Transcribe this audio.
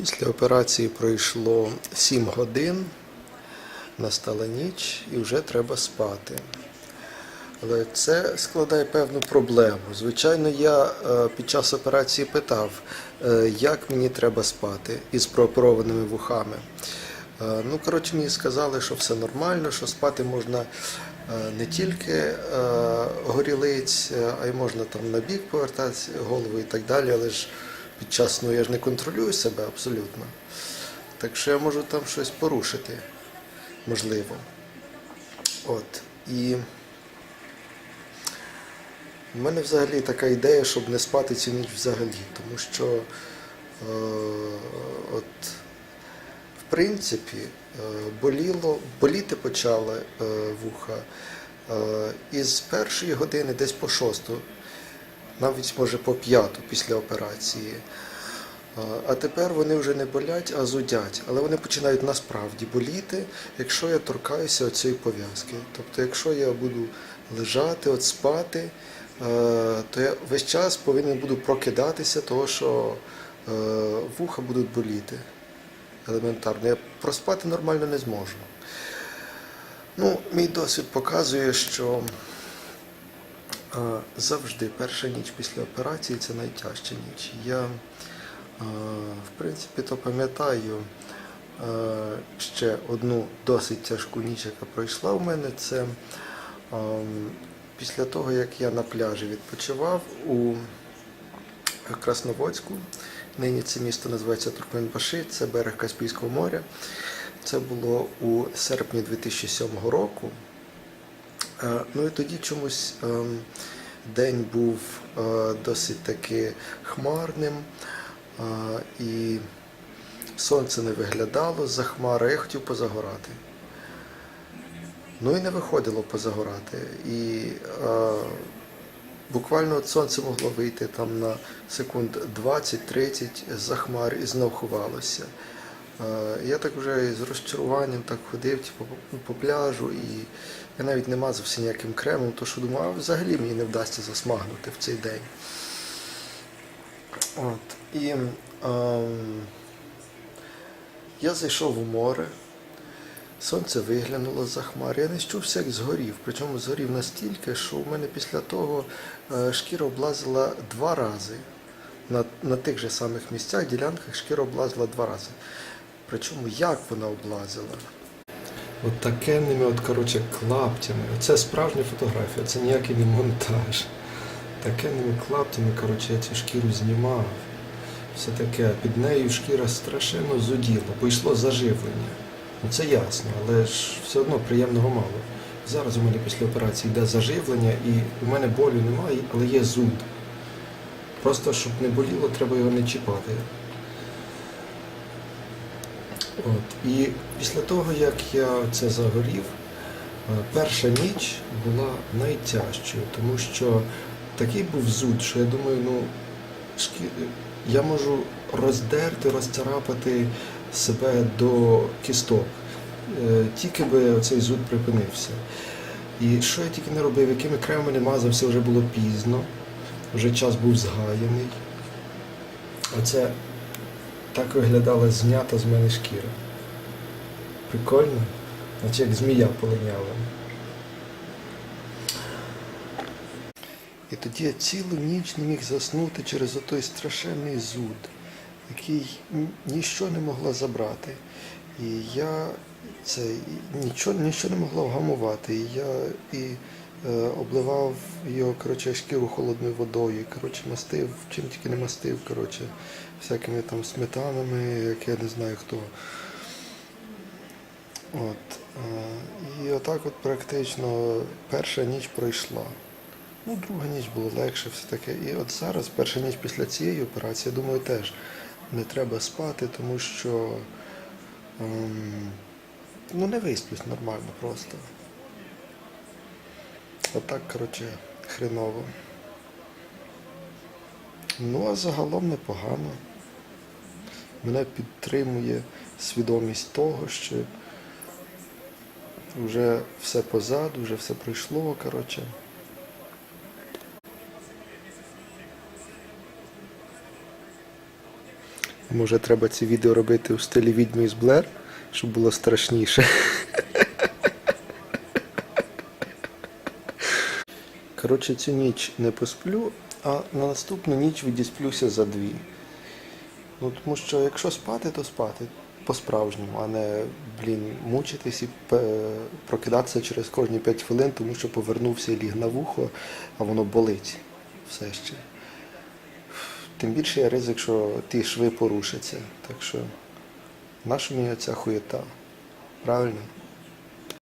Після операції пройшло 7 годин, настала ніч і вже треба спати. Але це складає певну проблему. Звичайно, я е, під час операції питав, е, як мені треба спати із прооперованими вухами. Е, Ну, коротше, мені сказали, що все нормально, що спати можна не тільки горілиць, а й можна там на бік повертати голову і так далі. Але ж під час сну я ж не контролюю себе абсолютно. Так що я можу там щось порушити, можливо. От. І у мене взагалі така ідея, щоб не спати цю ніч взагалі, тому що е, от, в принципі е, боліло, боліти почали е, вуха е, із першої години десь по шосту, навіть може по п'яту після операції. А тепер вони вже не болять, а зудять. Але вони починають насправді боліти, якщо я торкаюся цієї пов'язки. Тобто, якщо я буду лежати, от спати, е, то я весь час повинен буду прокидатися, того що е, вуха будуть боліти. Елементарно. Я проспати нормально не зможу. Ну, мій досвід показує, що завжди перша ніч після операції це найтяжча ніч. Я, в принципі, то пам'ятаю ще одну досить тяжку ніч, яка пройшла у мене. Це після того, як я на пляжі відпочивав у Красноводську. Нині це місто називається Туркменбаши, це берег Каспійського моря. Це було у серпні 2007 року. Е, Ну і тоді чомусь ем, день був е, досить таки хмарним, е, і сонце не виглядало за хмари, я хотів позагорати. Ну і не виходило позагорати. І буквально от сонце могло вийти там на секунд 20-30 за хмар і знов ховалося. Е, Я так вже з розчаруванням так ходив типу, по, по пляжу, і я навіть не мазався ніяким кремом, то що думав, а взагалі мені не вдасться засмагнути в цей день. От. І ем, я зайшов у море, сонце виглянуло за хмар. Я не щувся, як згорів. Причому згорів настільки, що у мене після того е, шкіра облазила два рази. На, на тих же самих місцях, ділянках шкіра облазила два рази. Причому як вона облазила? От такенними, от, коротше, клаптями. Це справжня фотографія, це ніякий не монтаж. Такенними клаптями, коротше, я цю шкіру знімав. Все таке, під нею шкіра страшенно зуділа, бо йшло заживлення. Ну це ясно, але ж все одно приємного мало. Зараз у мене після операції йде заживлення, і у мене болю немає, але є зуд. Просто щоб не боліло, треба його не чіпати. От. І після того, як я це загорів, е, перша ніч була найтяжчою, тому що такий був зуд, що я думаю, ну шкі... я можу роздерти, розцарапати себе до кісток. Е, Тільки би цей зуд припинився. І що я тільки не робив, якими кремами не мазався, вже було пізно, вже час був згаяний. Оце так виглядала знята з мене шкіра. Прикольно, наче як змія полиняла. І тоді я цілу ніч не міг заснути через отой страшенний зуд, який н- ніщо не могла забрати. І я це нічого, нічого не могло вгамувати. І я і обливав його коротше, шкіру холодною водою, коротше, мастив, чим тільки не мастив, коротше, всякими там сметанами, як я не знаю хто. От, е, і отак от практично перша ніч пройшла. Ну, друга ніч було легше, все таке. І от зараз, перша ніч після цієї операції, я думаю, теж не треба спати, тому що ем, ну, не висплюсь нормально просто. Отак, коротше, хреново. Ну, а загалом непогано. Мене підтримує свідомість того, що вже все позаду, вже все пройшло, коротше. Може, треба ці відео робити у стилі відьми із Блер, щоб було страшніше. Коротше, цю ніч не посплю, а на наступну ніч відісплюся за дві. Ну, тому що якщо спати, то спати по-справжньому, а не, блін, мучитись і прокидатися через кожні 5 хвилин, тому що повернувся і ліг на вухо, а воно болить все ще. Тим більше є ризик, що ті шви порушаться. Так що наша мені ця хуєта. Правильно?